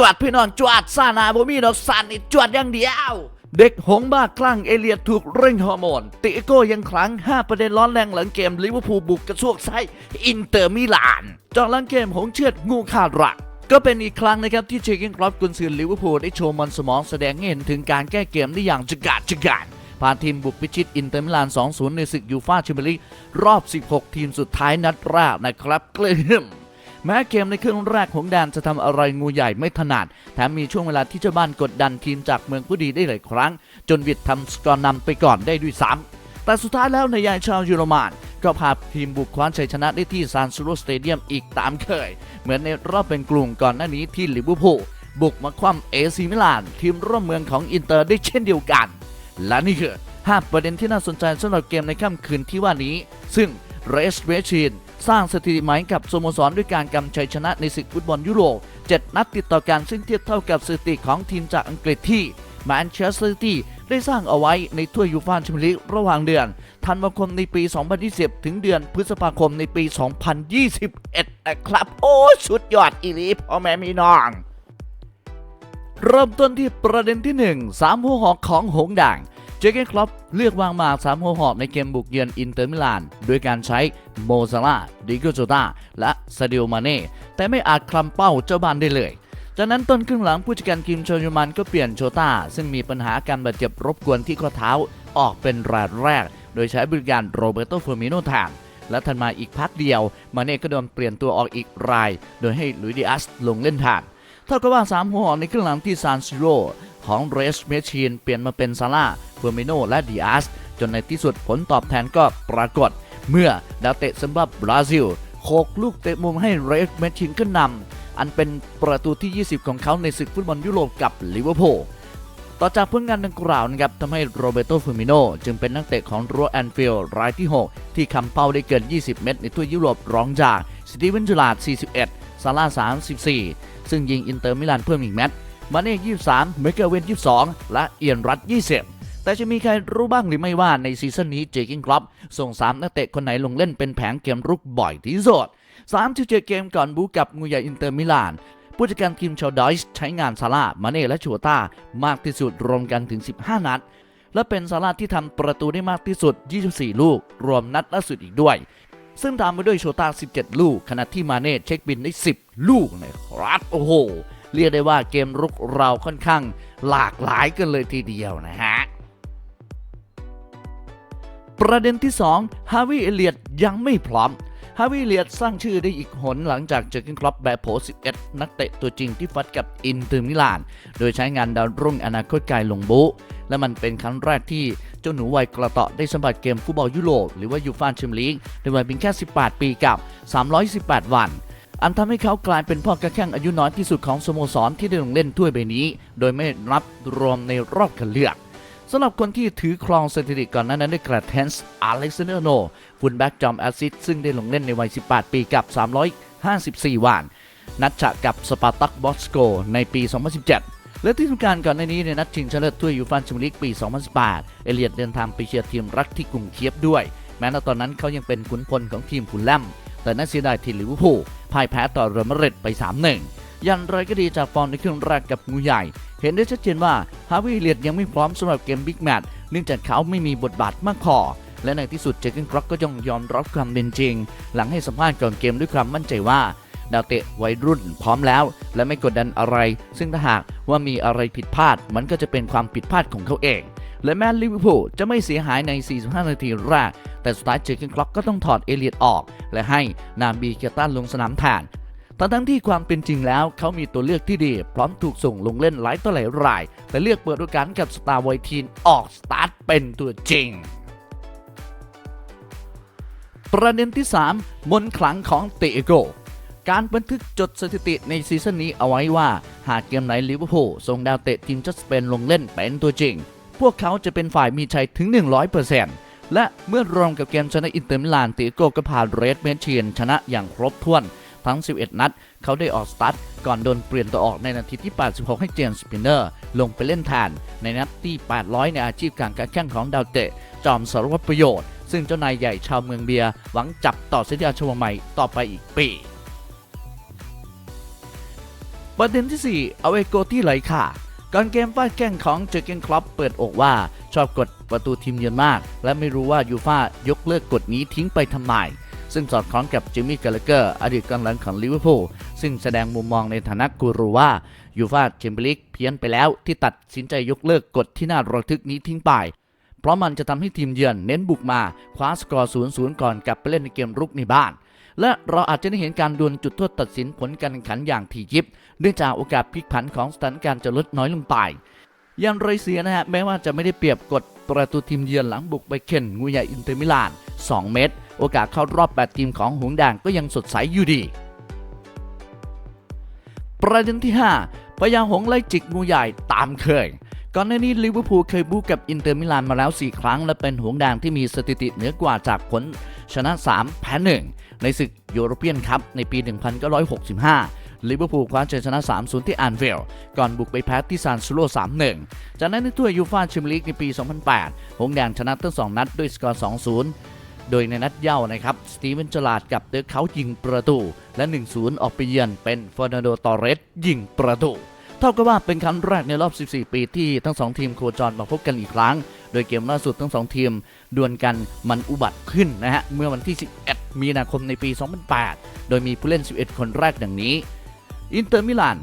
จวดพี่น้องจวดซานาบ่มีดอกสันนี่จวดอย่างเดียวเด็กหงบ้าคลั่งเอเลียดถูกเร่งฮอร์โมน ติโก้ยังครั้ง 5 ประเด็นร้อนแรงหลังเกมลิเวอร์พูลบุกกระซวกไส้อินเตอร์มิลานจอกหลังเกมหงเชือดงูขาดรัก ก็เป็นอีกครั้งนะครับที่เชคกินครอปกุนซือลิเวอร์พูลได้โชว์มันสมองแสดงให้เห็นถึงการแก้เกมได้อย่างจกาจกานพาทีมบุกพิชิตอินเตอร์มิลาน 2-0 ในศึกยูฟ่าแชมเปี้ยนลีกรอบ 16 ทีมสุดท้ายนัดแรกนะครับเกลืม แม้เกมในครึ่งแรกของแดนจะทำอะไรงูใหญ่ไม่ถนัดแถมมีช่วงเวลาที่เจ้าบ้านกดดันทีมจากเมืองผู้ดีได้หลายครั้ง จนวิดทำสกอร์นำไปก่อนได้ด้วยซ้ำแต่สุดท้ายแล้วในยายชาวเยอรมันก็พาทีมบุกคว้าชัยชนะได้ที่ซานซิโรสเตเดียมอีกตามเคย เหมือนในรอบเป็นกลุ่มก่อนหน้านี้ที่ลิเวอร์พูลบุกมาคว่ำเอซีมิลาน ทีมร่วมเมืองของอินเตอร์ได้เช่นเดียวกัน และนี่คือ 5 ประเด็นที่น่าสนใจสำหรับเกมในค่ำคืนที่ว่านี้ ซึ่งเรสเวชิน สร้างสถิติใหม่กับสโมสรด้วยการกำชัยชนะในศึกฟุตบอลยุโรป 7 นัดติดต่อกันซึ่งเทียบเท่ากับสถิติของทีมจากอังกฤษที่แมนเชสเตอร์ซิตี้ได้สร้างเอาไว้ในถ้วยยูฟ่าแชมเปี้ยนลีกระหว่างเดือนธันวาคมในปี 2020 ถึงเดือนพฤษภาคมในปี 2021 นะครับ โอ้สุดยอดอีลีพ่อแม่มีน้อง เริ่มต้นที่ประเด็นที่ 1 3 หัวหอกของหงด่าง เจเกนคลอปเลือกวางหมาก3หัวหอกในเกมบุกเยือนอินเตอร์มิลานโดยการใช้โมซาลาดิโกโจตาและซาดิโอมาเน่แต่ไม่อาจคลำเป้าเจ้าบ้านได้เลยจากนั้นต้นครึ่งหลังผู้จัดการทีมชาวเยอรมันก็เปลี่ยนโชต้า ซึ่งมีปัญหาการบาดเจ็บรบกวนที่ข้อเท้าออกเป็นรายแรก โดยใช้บริการโรเบโตเฟอร์มิโนแทนและทันมาอีกพักเดียว มาเน่ก็โดนเปลี่ยนตัวออกอีกราย โดยให้ลุยดิอัสลงเล่นแทน เท่ากับว่า 3 หัวหอกในครึ่งหลังที่ซานซิโรของเรสเมชินเปลี่ยนมาเป็นซาร่าเฟอร์มิโนและดิอาสจนในที่สุดผลตอบแทนก็ปรากฏ เมื่อดาวเตะสำหรับบราซิลโคกลูกเตะมุมให้เรสเมชินขึ้นนำอันเป็นประตูที่ 20 ของเขาในศึกฟุตบอลยุโรปกับลิเวอร์พูลต่อจากผลงานดังกล่าวนะครับทำให้โรเบโตเฟอร์มิโนจึงเป็นนักเตะของรัวแอนฟิลด์รายที่ 6 ที่คำเป้าได้เกิน 20 เม็ดในทั่วยุโรปรองจากสตีเวนจูลาด41 ซาร่า34 ซึ่งยิงอินเตอร์มิลานเพิ่มอีกแมตช์มาเน่23 เมเกเวน 22 และเอียนรัต 20แต่จะมีใครรู้บ้างหรือไม่ว่าในซีซั่นนี้เจคิงคลับส่ง 3 นักเตะคนไหนลงเล่นเป็นแผงเกมรุกบ่อยที่สุด3-7 เกมก่อนบูกับงูใหญ่อินเตอร์มิลาน ผู้จัดการทีมชาวดอยส์ใช้งานซาร่ามาเน่และชัวต้ามากที่สุดรวมกันถึง 15 นัด และเป็นซาร่าที่ทำประตูได้มากที่สุด 24 ลูก รวมนัดล่าสุดอีกด้วย ซึ่งตามไปด้วยโชต้า 17 ลูก ขณะที่มาเน่เช็คบินได้ 10 ลูกนะครับโอ้โห เรียกได้ว่าเกมรุกเราค่อนข้างหลากหลายกันเลยทีเดียวนะฮะประเด็นที่ 2 ฮาวิเอเลียดยังไม่พร้อม ฮาวิเลียดสร้างชื่อได้อีกหนหลังจากเจอกินคลับแบบโผ11 นักเตะตัวจริงที่ฟัดกับอินเตอร์มิลาน โดยใช้งานดาวรุ่งอนาคตไกลลงบุ และมันเป็นครั้งแรกที่เจ้าหนูวัยกระเตาะได้สัมผัสเกมฟุตบอลยุโรปหรือว่ายูฟ่าแชมเปี้ยนลีกในวัยเพียงแค่ 18 ปีกับ 318 วันอันทำให้เขากลายเป็นพ่อกระแข้งอายุน้อยที่สุดของสโมสรที่ได้ลงเล่นถ้วยใบนี้ โดยไม่นับรวมในรอบคัดเลือกสำหรับคนที่ถือครองสถิติก่อนหน้านั้นได้แกระเทนส์อเล็กซานเดอร์โนฟุนแบ็กจอมแอซิสซึ่งได้ลงเล่นในวัย 18 ปีกับ 354 วัน นัดฉะกับสปาร์ตักบอสโกในปี 2017 และที่สำคัญก่อนหน้านี้ในนัดชิงชนะเลิศถ้วยยูฟ่าแชมเปี้ยนลีกปี 2018 เอเลียดเดินทางไปเชียร์ทีมรักที่กรุงเคียบด้วย แม้ในตอนนั้นเขายังเป็นขุนพลของทีมฟูลแลมแต่น่าเสียดายที่ลิเวอร์พูลพ่ายแพ้ต่อเรอัลมาดริดไป 3-1 ยันไรก็ดีจากฟอร์มในครึ่งแรกกับงูใหญ่ เห็นได้ชัดเจนว่าฮาวิเลียดยังไม่พร้อมสำหรับเกมบิ๊กแมตช์เนื่องจากเขาไม่มีบทบาทมากพอและในที่สุดเจคเกนคร็อกก็ยองยอมรับความเป็นจริง หลังให้สัมภาษณ์ก่อนเกมด้วยความมั่นใจว่า ดาวเตะวัยรุ่นพร้อมแล้ว และไม่กดดันอะไร ซึ่งถ้าหากว่ามีอะไรผิดพลาด มันก็จะเป็นความผิดพลาดของเขาเอง และแม้ลิเวอร์พูลจะไม่เสียหายใน 45 นาทีแรก แต่สุดท้ายเจคเกนคร็อกก็ต้องถอดเอเลียดออก และให้นาบีเกตันลงสนามแทนทั้งทั้งที่ความเป็นจริงแล้วเขามีตัวเลือกที่ดี พร้อมถูกส่งลงเล่นหลายต่อหลายราย แต่เลือกเปิดโอกาสกับสตาร์ไวทีนออกสตาร์ทเป็นตัวจริง ประเด็นที่ 3 มนขลังของเตโก การบันทึกจดสถิติในซีซั่นนี้เอาไว้ว่า หากเกมไหนลิเวอร์พูลส่งดาวเตะทีมชาติสเปนลงเล่นเป็นตัวจริง พวกเขาจะเป็นฝ่ายมีชัยถึง 100%และเมื่อรวมกับเกมชนะอินเตอร์มิลานเตโกก็พาเรดเมเชียนชนะอย่างครบถ้วนทั้ง 11 นัด เขาได้ออกสตาร์ทก่อนโดนเปลี่ยนตัวออกในนาทีที่ 86 ให้เจมส์ปินเนอร์ ลงไปเล่นแทนในนัดที่ 800 ในอาชีพการการแข่งของดาวเตะ จอมสารวัตรประโยชน์ ซึ่งเจ้านายใหญ่ชาวเมืองเบียร์หวังจับต่อสัญญาชวใหม่ต่อไปอีกปี ประเด็นที่ 4 เอาเอโกที่ไหลค่ะ ก่อนเกมฟาดแข้งของเจอเกนคลอปเปิดอกว่าชอบกดประตูทีมเยือนมาก และไม่รู้ว่ายูฟ่ายกเลิกกฎนี้ทิ้งไปทำไมซึ่งสอดคล้องกับจิมมี่กาลเกอร์อดีตกองหลังของลิเวอร์พูลซึ่งแสดงมุมมองในฐานะกูรูว่ายูฟ่าแชมเปี้ยนลีกเพี้ยนไปแล้วที่ตัดสินใจยกเลิกกฎที่น่าระทึกนี้ทิ้งไป เพราะมันจะทำให้ทีมเยือนเน้นบุกมาคว้าสกอร์0-0ก่อนกลับไปเล่นในเกมรุกในบ้าน และเราอาจจะได้เห็นการดวลจุดโทษตัดสินผลการแข่งขันอย่างถี่ยิบเนื่องจากโอกาสพลิกผันของสถานการณ์จะลดน้อยลงไปย่างไรเสียนะฮะแม้ว่าจะไม่ได้เปรียบกดประตูทีมเยือนหลังบุกไปเข็นงูใหญ่อินเตอร์มิลาน 2 เมตร โอกาสเข้ารอบ 8 ทีมของหงแดงก็ยังสดใสอยู่ดี ประเด็นที่ 5พยาหงไล่จิกงูใหญ่ตามเคย ก่อนหน้านี้ลิเวอร์พูลเคยบู๊กับอินเตอร์มิลานมาแล้ว 4 ครั้ง และเป็นหงส์แดงที่มีสถิติเหนือกว่าจากผลชนะ 3 แพ้1ในศึกยูโรเปียนคัพในปี 1965 ลิเวอร์พูลคว้าชัยชนะ 3-0 ที่แอนฟิลก่อนบุกไปแพ้ที่ซานซูโร3-1 จากนั้นในถ้วยยูฟ่าแชมเปี้ยนลีกในปี 2008 หงแดงชนะทั้ง2นัดด้วยสกอร์ 2-0โดยในนัดเย้านะครับ สตีเวนจลาดกับเดอร์เขายิงประตู และ 1-0 ออกไปเยือนเป็นฟอร์นันโด ตอเรสยิงประตู เท่ากับว่าเป็นครั้งแรกในรอบ 14 ปีที่ทั้งสองทีมโคจรมาพบกันอีกครั้ง โดยเกมล่าสุดทั้งสองทีมดวลกันมันอุบัติขึ้นนะฮะ เมื่อวันที่ 11 มีนาคมในปี 2008 โดยมีผู้เล่น 11 คนแรกดังนี้ อินเตอร์มิลาน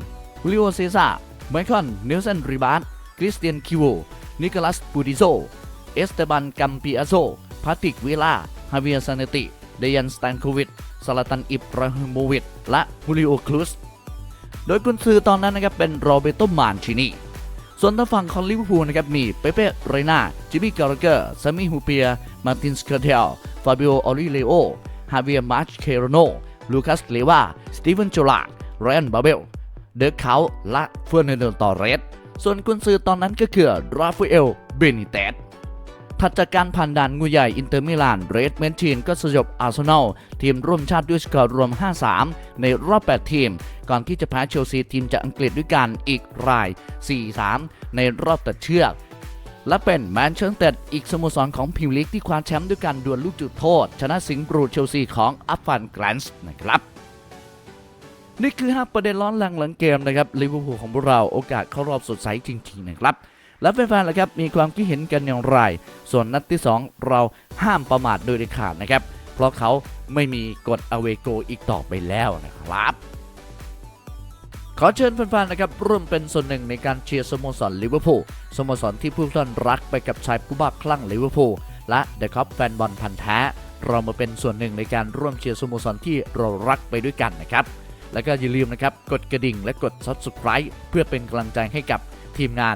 ลิโอเซซาไมคอนเนลสันริบาร์คริสเตียนคิโว นิโคลัสปูดิโซ เอสเตบันกัมปิอาโซพาติกเวลาฮาเวียซานติ เดยันสแตนโควิดซาลาตันอิบราฮิโมวิชและฮูลิโอคลูส โดยกุนซือตอนนั้นนะครับเป็นโรเบโตมานชินีส่วนทางฝั่งของลิเวอร์พูลนะครับมีเปเป้เรนาจิมมี่กาลเกอร์ซามิฮูเปีย มาร์ตินสเคเทล ฟาบิโอออริเลโอ ฮาเวียมาร์ชเคโรโน ลูคัสเลวา สตีเวนโจลาไรอันบาเบล เดอร์เขาและเฟอร์นันโดตอเรส ส่วนกุนซือตอนนั้นก็คือราฟาเอล เบนิเตส ถัดจากการผ่านด่านงูใหญ่อินเตอร์มิลานเรดเมนทีนก็สยบอาร์เซนอลทีมร่วมชาติด้วยสกอร์รวม 5-3 ในรอบ 8 ทีม ก่อนที่จะแพ้เชลซีทีมจากอังกฤษด้วยกันอีกราย 4-3 ในรอบตัดเชือก และเป็นแมนเชสเตอร์อีกสโมสรของพรีเมียร์ลีกที่คว้าแชมป์ด้วยการดวลลูกจุดโทษ ชนะสิงห์บรูเชลซีของอัฟฟานแกรนส์นะครับนี่คือ 5 ประเด็นร้อนแรงหลังเกมนะครับลิเวอร์พูลของพวกเราโอกาสเข้ารอบสดใสจริงๆนะครับ แล้วแฟนๆล่ะครับมีความคิดเห็นกันอย่างไร ส่วนนัดที่ 2 เราห้ามประมาทโดยเด็ดขาดนะครับ เพราะเขาไม่มีกฎอเวโกอีกต่อไปแล้วนะครับ ขอเชิญแฟนๆนะครับร่วมเป็นส่วนหนึ่งในการเชียร์สโมสรลิเวอร์พูลสโมสรที่ผู้ท่านรักไปกับชายผู้บ้าคลั่งลิเวอร์พูลและเดอะคัพแฟนบอลพันธ์แท้เรามาเป็นส่วนหนึ่งในการร่วมเชียร์สโมสรที่เรารักไปด้วยกันนะครับ แล้วก็อย่าลืมนะครับ กดกระดิ่งและกด Subscribe เพื่อเป็นกำลังใจให้กับทีมงาน